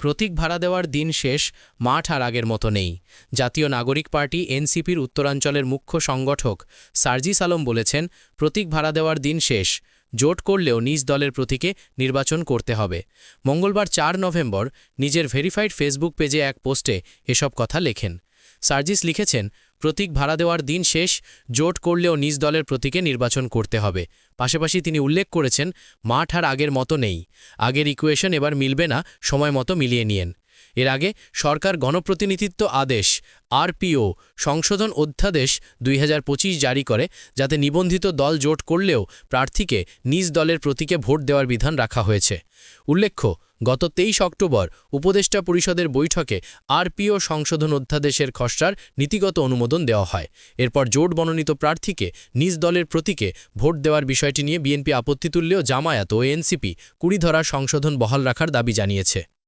প্রতীক ভাড়া দেওয়ার দিন শেষ মাঠ আর আগের মতো নেই। জাতীয় নাগরিক পার্টি এনসিপির উত্তরাঞ্চলের মুখ্য সংগঠক সার্জিস আলম বলেছেন, প্রতীক ভাড়া দেওয়ার দিন শেষ, জোট করলেও নিজ দলের প্রতীকে নির্বাচন করতে হবে। মঙ্গলবার চার নভেম্বর নিজের ভেরিফাইড ফেসবুক পেজে এক পোস্টে এসব কথা লেখেন। সার্জিস লিখেছেন প্রতীক ভাড়া দেওয়ার দিন শেষ, জোট করলেও নিজ দলের প্রতীকে নির্বাচন করতে হবে। পাশাপাশি তিনি উল্লেখ করেছেন, মাঠ আর আগের মতো নেই। আগের ইকুয়েশন এবার মিলবে না, সময় মতো মিলিয়ে নিয়েন। এর আগে সরকার গণপ্রতিনিধিত্ব আদেশ, আরপিও, সংশোধন অধ্যাদেশ দুই হাজার পঁচিশ জারি করে, যাতে নিবন্ধিত দল জোট করলেও প্রার্থীকে নিজ দলের প্রতীকে ভোট দেওয়ার বিধান রাখা হয়েছে। উল্লেখ্য গত তেইশ অক্টোবর উপদেষ্টা পরিষদের বৈঠকে আরপিও সংশোধন অধ্যাদেশের খসড়ার নীতিগত অনুমোদন দেওয়া হয়। এরপর জোট মনোনীত প্রার্থীকে নিজ দলের প্রতীকে ভোট দেওয়ার বিষয়টি নিয়ে বিএনপি আপত্তি তুললেও জামায়াত ও এনসিপি কুড়িধরা সংশোধন বহাল রাখার দাবি জানিয়েছে।